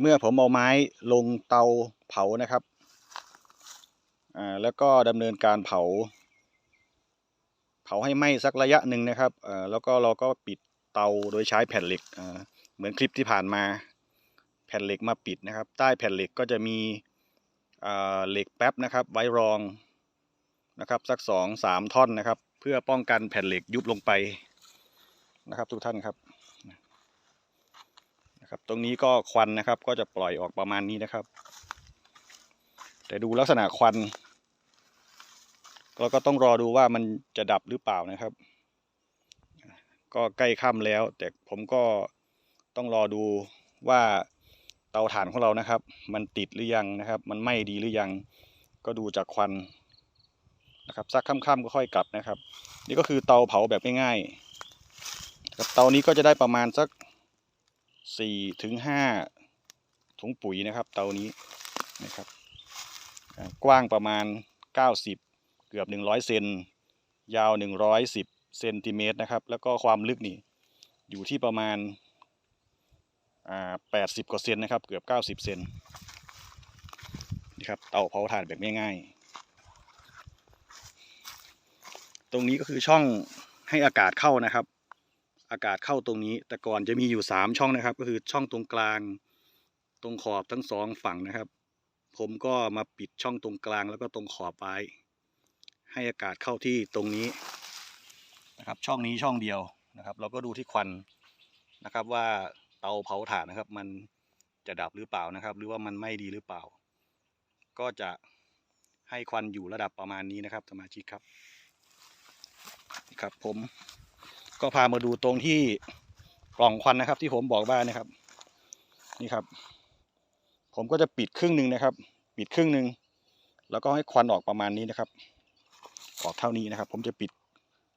เมื่อผมเอาไม้ลงเตาเผานะครับ อ่า แล้วก็ดำเนินการเผา เผาให้ไหม้สักระยะหนึ่งนะครับอ่อแล้วก็เราก็ปิดเตาโดยใช้แผ่นเหล็กอ่าเหมือนคลิปที่ผ่านมา แผ่นเหล็กมาปิดนะครับ ใต้แผ่นเหล็กก็จะมีอ่าเหล็กแป๊บนะครับ ไว้รองนะครับ สักสองสามท่อนนะครับ เพื่อป้องกันแผ่นเหล็กยุบลงไปนะครับ ทุกท่านครับ นะครับ ตรงนี้ก็ควันนะครับ ก็จะปล่อยออกประมาณนี้นะครับ แต่ดูลักษณะควันเราก็ต้องรอดูว่ามันจะดับหรือเปล่านะครับ ก็ใกล้ค่ำแล้ว แต่ผมก็ต้องรอดูว่าเตาถ่านของเรานะครับ มันติดหรือยังนะครับ มันไหม้ดีหรือยัง ก็ดูจากควันนะครับสักค่ำๆก็ค่อยกลับนะครับ นี่ก็คือเตาเผาแบบง่ายๆเตานี้ก็จะได้ประมาณสัก สี่ถึงห้าถุงปุ๋ยนะครับ เตานี้นะครับ กว้างประมาณเก้าสิบเกือบ 100 เซนยาว 110เซนติเมตรนะครับ แล้วก็ความลึกนี่อยู่ที่ประมาณา80 กว่าเซนนะครับ เกือบ 90 เซนนี่ครับ เตาเผาถ่านแบบง่ายๆ ตรงนี้ก็คือช่องให้อากาศเข้านะครับ อากาศเข้าตรงนี้ แต่ก่อนจะมีอยู่ 3 ช่องนะครับ ก็คือช่องตรงกลาง ตรงขอบทั้งสองฝั่งนะครับ ผมก็มาปิดช่องตรงกลางแล้วก็ตรงขอบไว้ให้อากาศเข้าที่ตรงนี้นะครับ ช่องนี้ช่องเดียวนะครับ เราก็ดูที่ควันนะครับว่าเตาเผาถ่านนะครับ มันจะดับหรือเปล่านะครับ หรือว่ามันไม้ดีหรือเปล่า ก็จะให้ควันอยู่ระดับประมาณนี้นะครับสมาชิกครับครับผม ก็พามาดูตรงที่กล่องควันนะครับ ที่ผมบอกว่านะครับ นี่ครับ ผมก็จะปิดครึ่งหนึ่งนะครับ ปิดครึ่งหนึ่งแล้วก็ให้ควันออกประมาณนี้นะครับ ออกเท่านี้นะครับ ผมจะปิด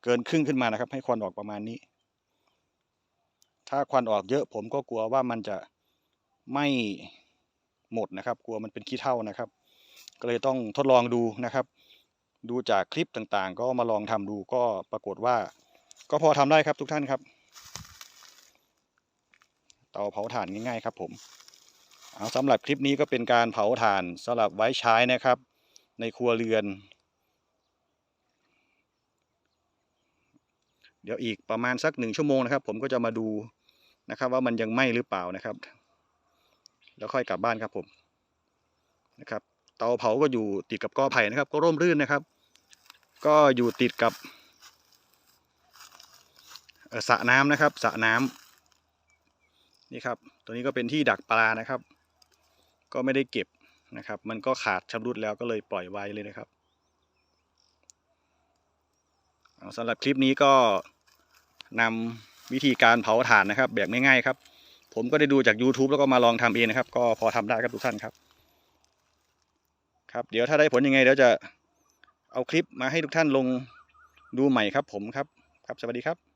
เกินครึ่งขึ้นมานะครับ ให้ควันออกประมาณนี้ ถ้าควันออกเยอะ ผมก็กลัวว่ามันจะไม่หมดนะครับ กลัวมันเป็นขี้เถ้านะครับ ก็เลยต้องทดลองดูนะครับ ดูจากคลิปต่างๆ ก็มาลองทำดูก็ปรากฏว่า ก็พอทำได้ครับทุกท่านครับเตาเผาถ่านง่ายๆครับผมเอาสำหรับคลิปนี้ก็เป็นการเผาถ่านสำหรับไว้ใช้นะครับ ในครัวเรือน เดี๋ยวอีกประมาณสักหนึ่งชั่วโมงนะครับ ผมก็จะมาดูนะครับว่ามันยังไหม้หรือเปล่านะครับ แล้วค่อยกลับบ้านครับผมนะครับ เตาเผาก็อยู่ติดกับกอไผ่นะครับ ก็ร่มรื่นนะครับ ก็อยู่ติดกับ สระน้ำนะครับสระน้ำนี่ครับ ตัวนี้ก็เป็นที่ดักปลานะครับ ก็ไม่ได้เก็บนะครับ มันก็ขาดชำรุดแล้วก็เลยปล่อยไว้เลยนะครับเอาสำหรับคลิปนี้ก็นำวิธีการเผาถ่านนะครับ แบบง่ายๆครับ ผมก็ได้ดูจาก YouTube แล้วก็มาลองทำเองนะครับ ก็พอทำได้ครับทุกท่านครับ ครับ เดี๋ยวถ้าได้ผลยังไงเดี๋ยวจะเอาคลิปมาให้ทุกท่านลงดูใหม่ครับ ผมครับ ครับ สวัสดีครับ